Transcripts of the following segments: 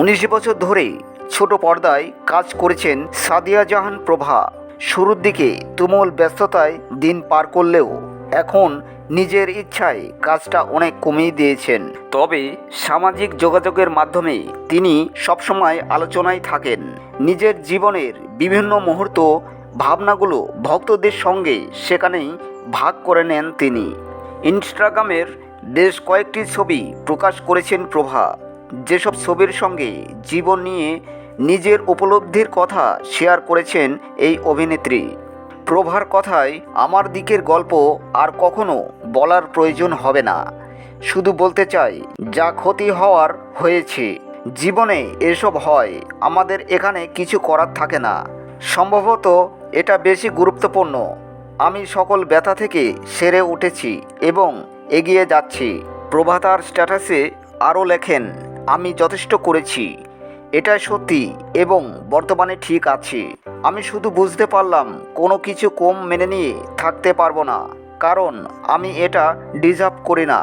উনিশ বছর ধরে ছোট পর্দায় কাজ করেছেন সাদিয়া জাহান প্রভা। শুরুর দিকে তুমুল ব্যস্ততায় দিন পার করলেও এখন নিজের ইচ্ছায় কাজটা অনেক কমিয়ে দিয়েছেন। তবে সামাজিক যোগাযোগের মাধ্যমে তিনি সবসময় আলোচনায় থাকেন। নিজের জীবনের বিভিন্ন মুহূর্ত ভাবনাগুলো ভক্তদের সঙ্গে সেখানেই ভাগ করে নেন তিনি। ইনস্টাগ্রামের বেশ কয়েকটি ছবি প্রকাশ করেছেন প্রভা। যেসব ছবির সঙ্গে জীবন নিয়ে নিজের উপলব্ধির কথা শেয়ার করেছেন এই অভিনেত্রী। প্রভার কথায়, আমার দিকের গল্প আর কখনো বলার প্রয়োজন হবে না। শুধু বলতে চাই, যা ক্ষতি হওয়ার হয়েছে। জীবনে এসব হয়, আমাদের এখানে কিছু করার থাকে না। সম্ভবত এটা বেশি গুরুত্বপূর্ণ। আমি সকল ব্যথা থেকে সেরে উঠেছি এবং এগিয়ে যাচ্ছি। প্রভাতার স্ট্যাটাসে আরও লেখেন আমি যথেষ্ট করেছি। এটা সত্যি এবং বর্তমানে ঠিক আছে। আমি শুধু বুঝতে পারলাম, কোনো কিছু কম মেনে নিয়ে থাকতে পারব না, কারণ আমি এটা ডিজার্ভ করি না।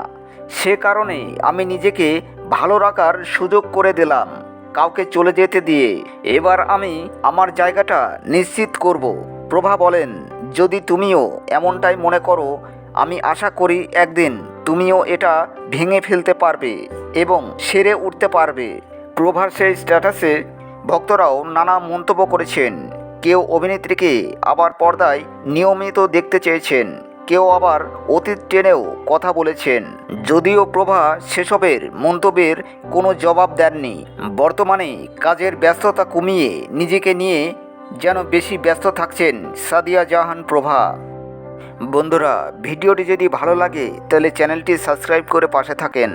সে কারণে আমি নিজেকে ভালো রাখার সুযোগ করে দিলাম, কাউকে চলে যেতে দিয়ে। এবার আমি আমার জায়গাটা নিশ্চিত করব। প্রভা বলেন, যদি তুমিও এমনটাই মনে করো, আমি আশা করি একদিন তুমিও এটা ভেঙে ফেলতে পারবে এবং সেরে উঠতে পারবে। প্রভার সেই স্ট্যাটাসে ভক্তরাও নানা মন্তব্য করেছেন। কেউ অভিনেত্রীকে আবার পর্দায় নিয়মিত দেখতে চেয়েছেন। কেউ আবার অতীত টেনেও কথা বলেছেন। যদিও প্রভা সেসবের মন্তব্যের কোনো জবাব দেননি। বর্তমানে কাজের ব্যস্ততা কমিয়ে নিজেকে নিয়ে যেন বেশি ব্যস্ত থাকছেন সাদিয়া জাহান প্রভা। বন্ধুরা ভিডিওটি যদি ভালো লাগে তাহলে চ্যানেলটি সাবস্ক্রাইব করে পাশে থাকেন।